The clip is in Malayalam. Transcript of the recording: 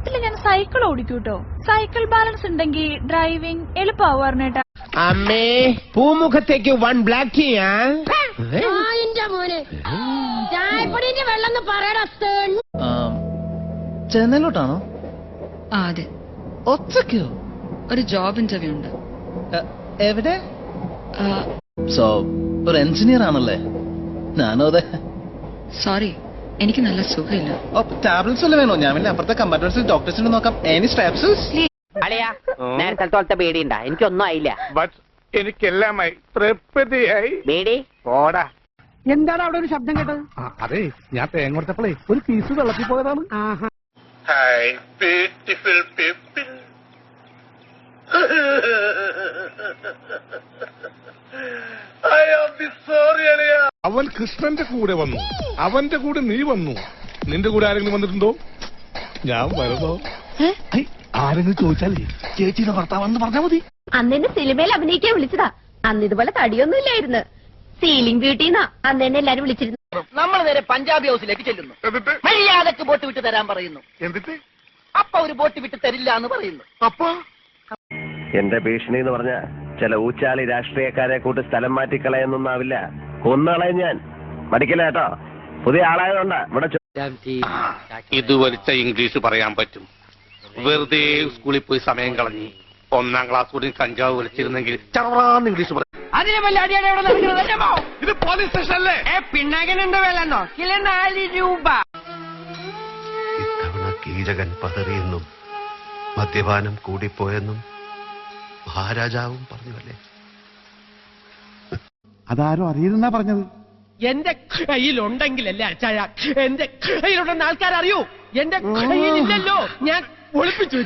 നാട്ടിൽ ഞാൻ സൈക്കിൾ ഓടിക്കൂട്ടോ സൈക്കിൾ ബാലൻസ് ഉണ്ടെങ്കിൽ ഡ്രൈവിംഗ് എളുപ്പമാവും അരുണേട്ടാ അമ്മേ പൂമുഖത്തേക്ക് വൺ ബ്ലാക്ക് ചെയ്യാ. മോനെ. ചായപ്പൊടിന്റെ വെള്ളം പറയടാ ചെന്നൈയിലോട്ടാണോ? ആ അതെ. ഒറ്റയ്ക്കോ? ഒരു ജോബ് ഇന്റർവ്യൂ ഉണ്ട്. എവിടെ? സോ ഒരു എഞ്ചിനീയർ ആണല്ലേ ഞാനോ അതെ? സോറി. എനിക്ക് നല്ല സുഖമില്ല. ഓ ടാബ്ലറ്റ്സ് അല്ല വേണോ? ഞാൻ അപ്പുറത്തെ കമ്പാർട്ട്മെന്റ്സിൽ ഡോക്ടേഴ്സിന് നോക്കാം. എനി സ്ട്രാപ്സ് അളിയാ നേരത്തെ തോളത്തെ ഉണ്ടാ എനിക്കൊന്നും ആയില്ല. ബട്ട് എനിക്കെല്ലാമായി തൃപ്തിയായി. പോടാ. എന്താണ് അവിടെ ഒരു ശബ്ദം കേട്ടത്? അതെ ഞാൻ തേങ്ങ കൊടുത്തപ്പോഴേ ഒരു പീസ് വെള്ളത്തിൽ പോയതാണ്. Hi beautiful people I am B sorry അളിയ. അവൻ കൃഷ്ണന്റെ കൂടെ വന്നു. അവന്റെ കൂടെ നീ വന്നു. നിന്റെ കൂടെ ആരെങ്കിലും വന്നിട്ടുണ്ടോ? ഞാൻ വരുന്നോ. ആരെങ്കിലും ചോദിച്ചാലേ ചേച്ചിയുടെ ഭർത്താവെന്ന് പറഞ്ഞാ മതി. അന്ന് എന്നെ സിനിമയിൽ അഭിനയിക്കാൻ വിളിച്ചതാ. അന്ന് ഇതുപോലെ തടിയൊന്നും ഇല്ലായിരുന്നു. സീലിംഗ് ബ്യൂട്ടിന്നാ. അന്ന് എന്നെ എല്ലാരും വിളിച്ചിരുന്നു. നമ്മൾ നേരെ പഞ്ചാബി ഹൗസിലേക്ക് ചെല്ലുന്നു. മര്യാദയ്ക്ക് ബോട്ട് വിട്ട് തരാൻ പറയുന്നു. എന്നിട്ട് അപ്പൊ ഒരു ബോട്ട് വിട്ട് തരില്ല എന്ന് പറയുന്നു. അപ്പൊ? എന്റെ ഭീഷണി എന്ന് പറഞ്ഞ ചില ഊച്ചാളി രാഷ്ട്രീയക്കാരെ കൂട്ടി സ്ഥലം മാറ്റിക്കളയെന്നൊന്നാവില്ല കൊന്നുകളയും ഞാൻ. മടിക്കില്ല കേട്ടോ. പുതിയ ആളായതുകൊണ്ട് ഇവിടെ ചോ- ഇത് വലിച്ച ഇംഗ്ലീഷ് പറയാൻ പറ്റും. വെറുതെ സ്കൂളിൽ പോയി സമയം കളഞ്ഞു ഒന്നാം ക്ലാസ് കൂടി കഞ്ചാവ് വലിച്ചിരുന്നെങ്കിൽ ചറാന്ന് ഇംഗ്ലീഷ് പറയും. അതിന് വല്ല അടിയാണ് ഇവിടെ നടക്കുന്നത് ഇത് പോലീസ് സ്റ്റേഷൻ അല്ലേ? പിന്നാകനുണ്ട് വേലെന്നോ? കിലോ നാല് രൂപ. ഇത്തവണ കീചകൻ പതറിയെന്നും മദ്യപാനം കൂടിപ്പോയെന്നും മഹാരാജാവും പറഞ്ഞുവല്ലേ അതാരും അറിയരുന്നാ പറഞ്ഞത്? എന്റെ കയ്യിലുണ്ടെങ്കിലല്ലേ അച്ചായ? എന്റെ കയ്യിലുണ്ടെന്ന് ആൾക്കാരറിയൂ. എന്റെ കയ്യിലില്ലല്ലോ. ഞാൻ ഒളിപ്പിച്ചു